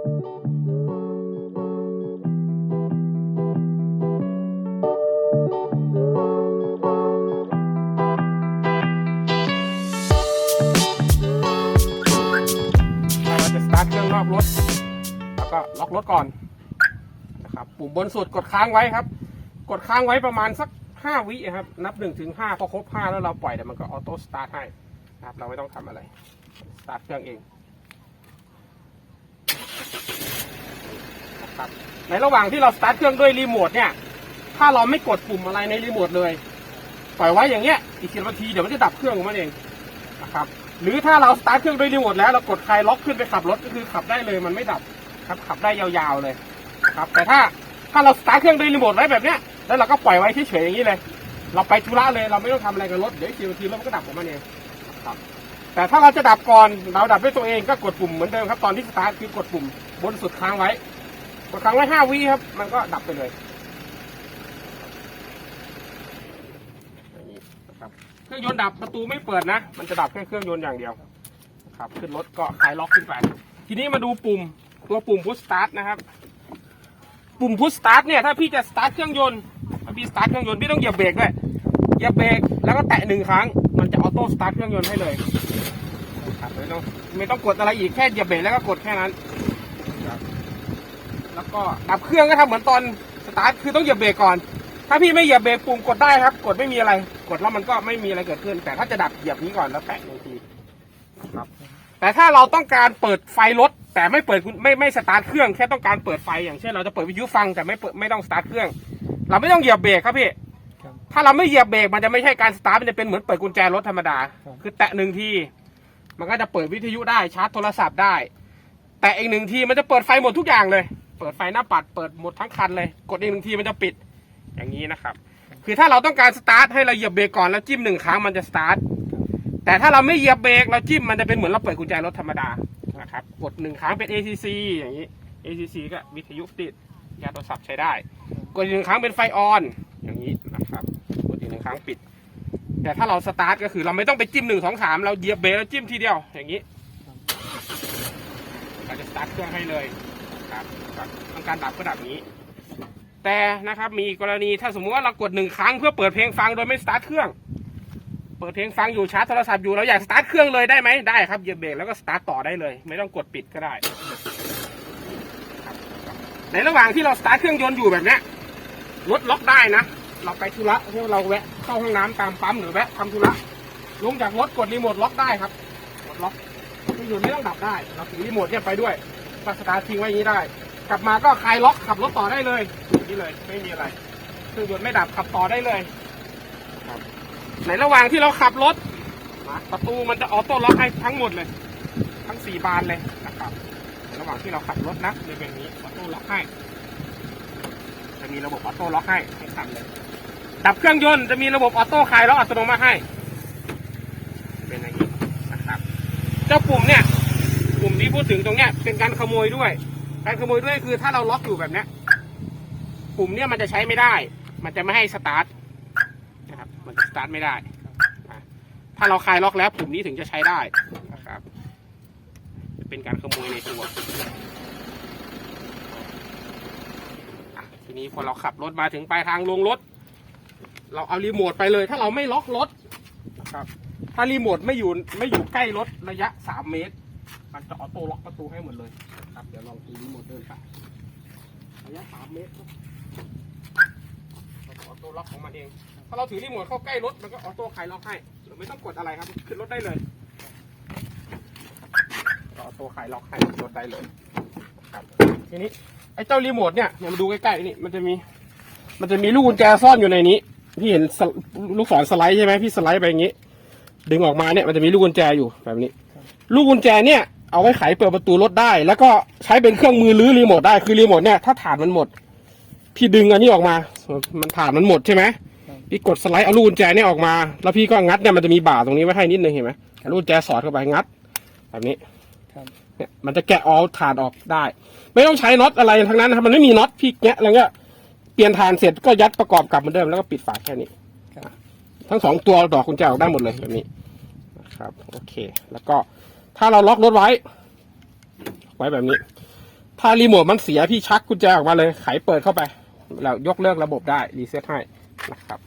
เราจะสตาร์ทเครื่องนอกรถ แล้วก็ล็อกรถก่อนนะครับ ปุ่มบนสุดกดค้างไว้ครับ กดค้างไว้ประมาณสักห้าวิครับ นับหนึ่งถึงห้าพอครบห้าแล้วเราปล่อยเดี๋ยวมันก็ออโต้สตาร์ทให้นะครับ เราไม่ต้องทำอะไร สตาร์ทเครื่องเองนะ ครับ ในระหว่างที่เราสตาร์ทเครื่องด้วยรีโมทเนี่ย ถ้าเราไม่กดปุ่มอะไรในรีโมทเลย ปล่อยไว้อย่างเงี้ย อีกสิบนาทีเดี๋ยวมันจะดับเครื่องของมันเองนะครับ หรือถ้าเราสตาร์ทเครื่องด้วยรีโมทแล้วเรากดคลายล็อกขึ้นไปขับรถก็คือขับได้เลยมันไม่ดับครับขับได้ยาวๆเลยครับ แต่ถ้าถ้าเราสตาร์ทเครื่องด้วยรีโมทไว้แบบเนี้ย แล้วเราก็ปล่อยไว้เฉยๆอย่างนี้เลย เราไปธุระเลยเราไม่ต้องทำอะไรกับรถเดี๋ยวอีกสิบนาทีรถมันก็ดับของมันเองครับแต่ถ้าเราจะดับก่อนเราดับด้วยตัวเองก็กดปุ่มเหมือนเดิมครับตอนที่สตาร์ทคือกดปุ่มบนสุดค้างไว้ กดค้างไว้ห้าวิครับ มันก็ดับไปเลยครับเครื่องยนต์ดับประตูไม่เปิดนะ มันจะดับแค่เครื่องยนต์อย่างเดียว ครับ ขึ้นรถก็คลายล็อกขึ้นไป ทีนี้มาดูปุ่มตัวปุ่มพุชสตาร์ทนะครับ ปุ่มพุชสตาร์ทเนี่ยถ้าพี่จะสตาร์ทเครื่องยนต์พี่สตาร์ทเครื่องยนต์พี่ต้องเหยียบเบรกด้วยเหยียบเบรกแล้วก็แตะหนึ่งครั้ง มันจะออโต้สตาร์ทเครื่องยนต์ให้เลยครับไม่ต้องไม่ต้องกดอะไรอีกแค่เหยียบเบรกแล้วก็กดแค่นั้น แล้วก็ดับเครื่องก็ทำเหมือนตอนสตาร์ทคือต้องเหยียบเบรกก่อน ถ้าพี่ไม่เหยียบเบรกปุ่มกดได้ครับ กดไม่มีอะไร กดแล้วมันก็ไม่มีอะไรเกิดขึ้น แต่ถ้าจะดับเหยียบนี้ก่อนแล้วแตะหนึ่งทีครับ แต่ถ้าเราต้องการเปิดไฟรถแต่ไม่เปิดไม่ไม่สตาร์ทเครื่องแค่ต้องการเปิดไฟอย่างเช่นเราจะเปิดวิทยุฟังแต่ไม่เปิดไม่ต้องสตาร์ทเครื่อง เราไม่ต้องเหยียบเบรกครับพี่ครับถ้าเราไม่เหยียบเบรกมันจะไม่ใช่การสตาร์ทมันจะเป็นเหมือนเปิดกุญแจรถธรรมดาครับคือแตะหนึ่งทีมันก็จะเปิดวิทยุได้ชาร์จโทรศัพท์ได้ แต่อีกหนึ่งทีมันจะเปิดไฟหมดทุกอย่างเลย เปิดไฟหน้าปัดเปิดหมดทั้งคันเลย กดอีกหนึ่งทีมันจะปิดอย่างนี้นะครับ คือถ้าเราต้องการสตาร์ทให้เราเหยียบเบรกก่อนแล้วจิ้มหนึ่งครั้งมันจะสตาร์ทแต่ถ้าเราไม่เหยียบเบรกเราจิ้มมันจะเป็นเหมือนเราเปิดกุญแจรถธรรมดานะครับกดหนึ่งครั้งเป็น ACC อย่างนี้ ACC ก็วิทยุติดยาโทรศัพท์ใช้ได้กดอีกหนึ่งครั้งเป็นไฟออนอย่างนี้นะครับกดอีกหนึ่งครั้งปิด แต่ถ้าเราสตาร์ทก็คือเราไม่ต้องไปจิ้มหนึ่งสองสามเราเหยียบเบรกแล้วจิ้มทีเดียวอย่างนี้เราจะสตาร์ทเครื่องให้เลย ครับครับต้องการดับก็ดับอย่างนี้ แต่นะครับมีกรณีถ้าสมมุติว่าเรากดหนึ่งครั้งเพื่อเปิดเพลงฟังโดยไม่สตาร์ทเครื่อง เปิดเพลงฟังอยู่ชาร์จโทรศัพท์อยู่เราอยากสตาร์ทเครื่องเลยได้ไหมได้ครับเหยียบเบรกแล้วก็สตาร์ทต่อได้เลย ไม่ต้องกดปิดก็ได้ในระหว่างที่เราสตาร์ทเครื่องยนต์อยู่แบบเนี้ยรถล็อกได้นะเราไปธุระเที่เราแวะเข้าห้องน้ำตามปั๊มหรือแวะทำธุระลงจากรถกดรีโมทล็อกได้ครับกดล็อกเครื่อยนต์ไม่ต้องดับได้เราถือรีโมทเนี่ยไปด้วย ก็สตาร์ททิ้งไว้อย่างนี้ได้ กลับมาก็คลายล็อกขับรถต่อได้เลยนี้เลยไม่มีอะไรเครื่องยนต์ไม่ดับขับต่อได้เลยในระหว่างที่เราขับรถประตูมันจะออโต้ล็อกให้ทั้งหมดเลย ทั้งสี่บานเลยนะครับระหว่างที่เราขับรถนะจะเป็นอย่างนี้ออโต้ล็อกให้ จะมีระบบออโต้ล็อกให้ให้ทันเลย ดับเครื่องยนต์จะมีระบบออโต้คลายล็อกอัตโนมัติให้ เป็นอย่างนี้นะครับ เจ้าปุ่มเนี่ย ที่พูดถึงตรงเนี้ยเป็นการขโมยด้วย การขโมยด้วยคือถ้าเราล็อกอยู่แบบเนี้ยปุ่มเนี่ยมันจะใช้ไม่ได้ มันจะไม่ให้สตาร์ทนะครับ มันจะสตาร์ทไม่ได้ ถ้าเราคลายล็อกแล้วปุ่มนี้ถึงจะใช้ได้นะครับจะเป็นการขโมยในตัวทีนี้พอเราขับรถมาถึงปลายทางลงรถ เราเอารีโมทไปเลย ถ้าเราไม่ล็อกรถนะครับ ถ้ารีโมทไม่อยู่ไม่อยู่ใกล้รถระยะสามเมตร มันจะออโต้ล็อกประตูให้หมดเลยครับเดี๋ยวลองดูรีโมทเดินไประยะสามเมตรครับมันจะออโต้ล็อกของมันเอง ถ้าเราถือรีโมทเข้าใกล้รถมันก็ออโต้คลายล็อกให้เราไม่ต้องกดอะไรครับ ขึ้นรถได้เลยออโต้คลายล็อกให้รถได้เลยครับทีนี้ไอ้เจ้ารีโมทเนี่ยเนี่ยมาดูใกล้ๆนี่มันจะมี มันจะมีลูกกุญแจซ่อนอยู่ในนี้ พี่เห็นลูกศรสไลด์ใช่ไหมพี่สไลด์ไปอย่างนี้ ดึงออกมาเนี่ยมันจะมีลูกกุญแจอยู่แบบนี้ ลูกกุญแจเนี่ย เอาไว้ไขเปิดประตูรถได้ แล้วก็ใช้เป็นเครื่องมือรื้อรีโมทได้คือรีโมทเนี่ยถ้าฐานมันหมด พี่ดึงอันนี้ออกมา มันฐานมันหมดใช่ไหมพี่กดสไลด์เอาลูกกุญแจเนี่ยออกมา แล้วพี่ก็งัดเนี่ยมันจะมีบ่าตรงนี้ไว้ให้นิดนึงเห็นไหมเอาลูกกุญแจสอดเข้าไปงัด แบบนี้ครับเนี่ยมันจะแกะเอาถ่านออกได้ ไม่ต้องใช้น็อตอะไรทั้งนั้นนะครับมันไม่มีน็อตพี่แงะแล้วก็เปลี่ยนถ่านเสร็จก็ยัดประกอบกลับเหมือนเดิมแล้วก็ปิดฝาแค่นี้ครับทั้งสองตัวดอกกุญแจออกได้หมดเลยแบบนี้นะครับ โอเค แล้วก็ ถ้าเราล็อกรถไว้ ไว้แบบนี้ ถ้ารีโมทมันเสียพี่ชักกุญแจออกมาเลย ไขเปิดเข้าไป แล้วยกเลิกระบบได้รีเซ็ตให้นะครับ